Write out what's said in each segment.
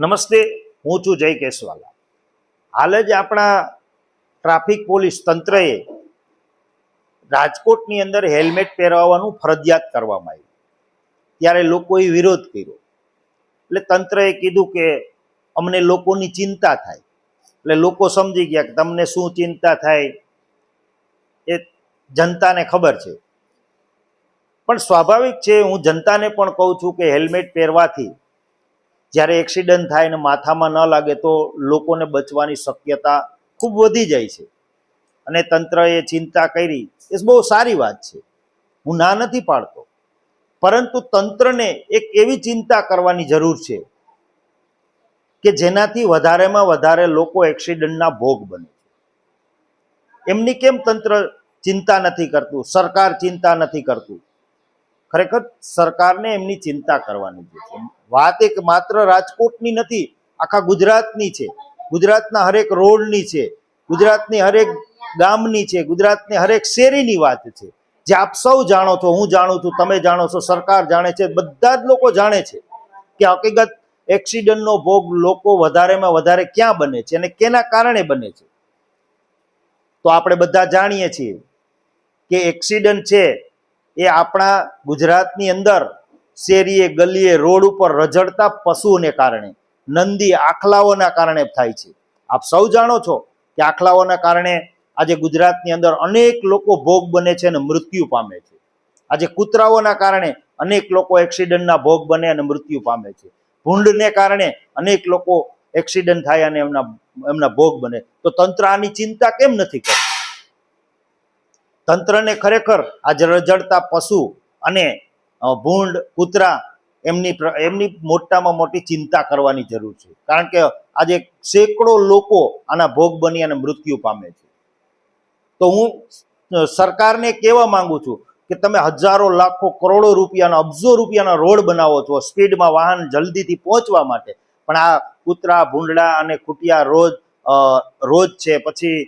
નમસ્તે, હું છું જય કેશવાલા હાલ જ આપણા ટ્રાફિક પોલીસ તંત્રએ રાજકોટની અંદર હેલ્મેટ પહેરાવવાનું ફરજિયાત કરવામાં આવ્યું. ત્યારે લોકોએ વિરોધ કર્યો. એટલે તંત્રએ કીધું કે અમને લોકોની ચિંતા થાય. એટલે લોકો સમજી ગયા કે તમને શું ચિંતા થાય એ જનતાને ખબર છે. પણ સ્વાભાવિક છે, હું જનતાને પણ કહું છું કે હેલ્મેટ પહેરવાથી જ્યારે એક્સિડન્ટ થાય ને માથામાં ન લાગે તો લોકોને બચવાની શક્યતા ખૂબ વધી જાય છે. અને તંત્રએ ચિંતા કરી. એ બહુ સારી વાત છે. હું ના નથી પાડતો. પરંતુ તંત્રને એક એવી ચિંતા કરવાની જરૂર છે કે જેનાથી વધારેમાં વધારે લોકો એક્સિડન્ટના ભોગ બને એમની કેમ તંત્ર ચિંતા નથી કરતું? સરકાર ચિંતા નથી કરતું? ખરેખર સરકારને એમની ચિંતા કરવાની છે. વાત એક માત્ર રાજકોટની નથી, આખા ગુજરાતની છે. ગુજરાતના હરેક રોડની છે, ગુજરાતની હરેક ગામની છે, ગુજરાતની હરેક શેરીની વાત છે. જે આપ સૌ જાણો છો, હું જાણું છું, તમે જાણો છો, સરકાર જાણે છે, બધા જ લોકો જાણે છે કે હકીકત એક્સિડન્ટનો ભોગ લોકો વધારેમાં વધારે ક્યાં બને છે અને કેના કારણે બને છે. તો આપણે બધા જાણીએ છીએ કે એક્સિડન્ટ છે એ આપણા ગુજરાતની અંદર શેરીએ, ગલીએ, રોડ ઉપર રઝળતા પશુઓને કારણે, નંદી આખલાઓના કારણે થાય છે. આપ સૌ જાણો છો કે આખલાઓના કારણે આજે ગુજરાતની અંદર અનેક લોકો ભોગ બને છે અને મૃત્યુ પામે છે. આજે કૂતરાઓના કારણે અનેક લોકો એક્સિડન્ટના ભોગ બને અને મૃત્યુ પામે છે. ભૂંડને કારણે અનેક લોકો એક્સિડન્ટ થાય અને એમના એમના ભોગ બને. તો તંત્ર આની ચિંતા કેમ નથી કરતું? તંત્રને ખરેખર આજે રજડતા પશુ અને ભૂંડ, કૂતરા એમની એમની મોટામાં મોટી ચિંતા કરવાની જરૂર છે. કારણ કે આજે સેંકડો લોકો આના ભોગ બની અને મૃત્યુ પામે છે. તો હું સરકારને કહેવા માંગુ છું કે તમે હજારો, લાખો, કરોડો રૂપિયાના, અબજો રૂપિયાના રોડ બનાવો છો સ્પીડમાં વાહન જલ્દીથી પહોંચવા માટે. પણ આ કૂતરા, ભૂંડડા અને ખૂટિયા રોજ રોજ છે. પછી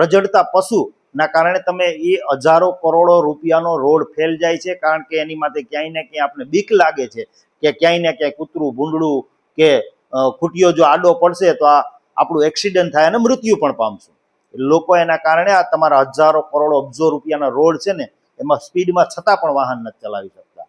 રજડતા પશુ ના કારણે તમે એ હજારો કરોડો રૂપિયાનો રોડ ફેલ જાય છે, કારણ કે એની માટે ક્યાંય ને ક્યાંય આપણે બીક લાગે છે કે ક્યાંય ને ક્યાંય કૂતરું ભૂંડળું કે ખૂટીઓ જો આડો પડશે તો આ આપણું એક્સિડન્ટ થાય અને મૃત્યુ પણ પામશું. લોકો એના કારણે આ તમારા હજારો કરોડો અબજો રૂપિયાના રોડ છે ને, એમાં સ્પીડમાં છતાં પણ વાહન નથી ચલાવી શકતા.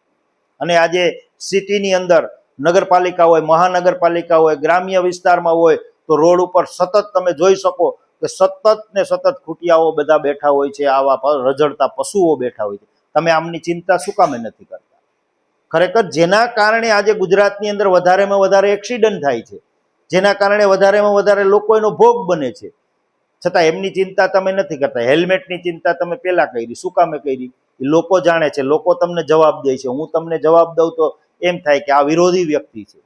અને આજે સિટીની અંદર નગરપાલિકા હોય, મહાનગરપાલિકા હોય, ગ્રામ્ય વિસ્તારમાં હોય, તો રોડ ઉપર સતત તમે જોઈ શકો કે સતત ને સતત ખૂટિયાઓ બધા બેઠા હોય છે, આવા રઝળતા પશુઓ બેઠા હોય છે. તમે આમની ચિંતા શું કામે નથી કરતા? ખરેખર જેના કારણે આજે ગુજરાતની અંદર વધારેમાં વધારે એક્સિડન્ટ થાય છે, જેના કારણે વધારેમાં વધારે લોકો એનો ભોગ બને છે, છતાં એમની ચિંતા તમે નથી કરતા. હેલ્મેટની ચિંતા તમે પહેલા કરી. શું કામે કરી? એ લોકો જાણે છે. લોકો તમને જવાબ દે છે. હું તમને જવાબ દઉં તો એમ થાય કે આ વિરોધી વ્યક્તિ છે.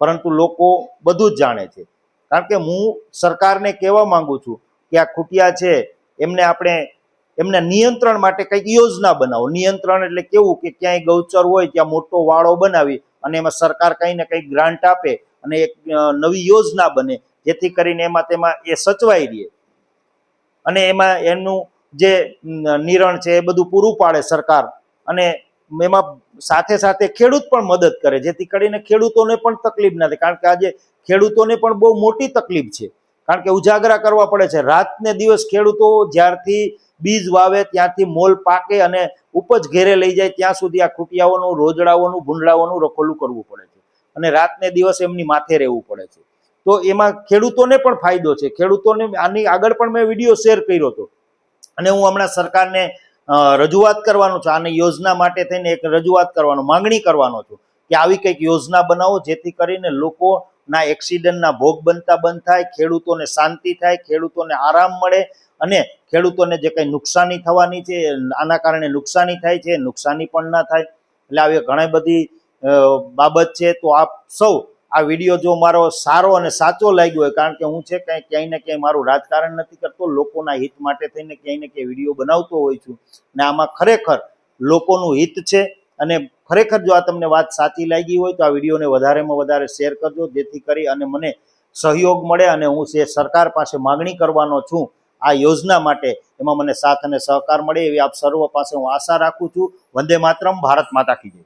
પરંતુ લોકો બધું જ જાણે છે. કારણ કે હું સરકારને કહેવા માંગુ છું કે આ ખૂટિયા છે, એમને આપણે, એમના નિયંત્રણ માટે કંઈક યોજના બનાવો. નિયંત્રણ એટલે કેવું કે ક્યાંય ગૌચર હોય ત્યાં મોટો વાળો બનાવી અને એમાં સરકાર કંઈ ને કંઈક ગ્રાન્ટ આપે અને એક નવી યોજના બને, જેથી કરીને એમાં તેમાં એ સચવાઈ રહે. અને એમાં એનું જે નિરણ છે એ બધું પૂરું પાડે સરકાર. અને એમાં સાથે સાથે ખેડૂત પણ મદદ કરે, જેથી કરીને ખેડૂતોને પણ તકલીફ ના થાય. કારણ કે આજે ખેડૂતોને પણ બહુ મોટી તકલીફ છે. કારણ કે ઉજાગરા કરવા પડે છે. રાત ને દિવસ ખેડૂતો જ્યારથી બીજ વાવે, ત્યાંથી મોલ પાકે અને ઉપજ ઘેરે લઈ જાય, ત્યાં સુધી આ ખૂટિયાઓનું, રોજડાઓનું ભૂંડડાઓનું રખોલું કરવું પડે છે. અને રાતને દિવસ એમની માથે રહેવું પડે છે. તો એમાં ખેડૂતોને પણ ફાયદો છે. ખેડૂતોને આની આગળ પણ મેં વીડિયો શેર કર્યો હતો. અને હું હમણાં સરકારને રજૂઆત કરવાનો છું. આની યોજના માટે થઈને એક રજૂઆત કરવાનો, માંગણી કરવાનો છું કે આવી કંઈક યોજના બનાવો જેથી કરીને લોકોના એક્સિડન્ટના ભોગ બનતા બંધ થાય, ખેડૂતોને શાંતિ થાય, ખેડૂતોને આરામ મળે અને ખેડૂતોને જે કંઈ નુકસાની થવાની છે, આના કારણે નુકસાની થાય છે, નુકસાની પણ ના થાય. એટલે આવી ઘણી બધી બાબત છે. તો આપ સૌ આ વીડિયો જો મારો સારો અને સાચો લાગ્યો હોય, કારણ કે હું છે કંઈ ક્યાંય ને ક્યાંય મારું રાજકારણ નથી કરતો, લોકોના હિત માટે થઈને ક્યાંય ને ક્યાંય વીડિયો બનાવતો હોય છું. ને આમાં ખરેખર લોકોનું હિત છે, અને ખરેખર જો આ તમને વાત સાચી લાગી હોય તો આ વિડીયોને વધારેમાં વધારે શેર કરજો, જેથી કરી અને મને સહયોગ મળે અને હું જે સરકાર પાસે માગણી કરવાનો છું, આ યોજના માટે એમાં મને સાથ અને સહકાર મળે એવી આપ સર્વ પાસે હું આશા રાખું છું. વંદે માતરમ, ભારત માતા કી જય.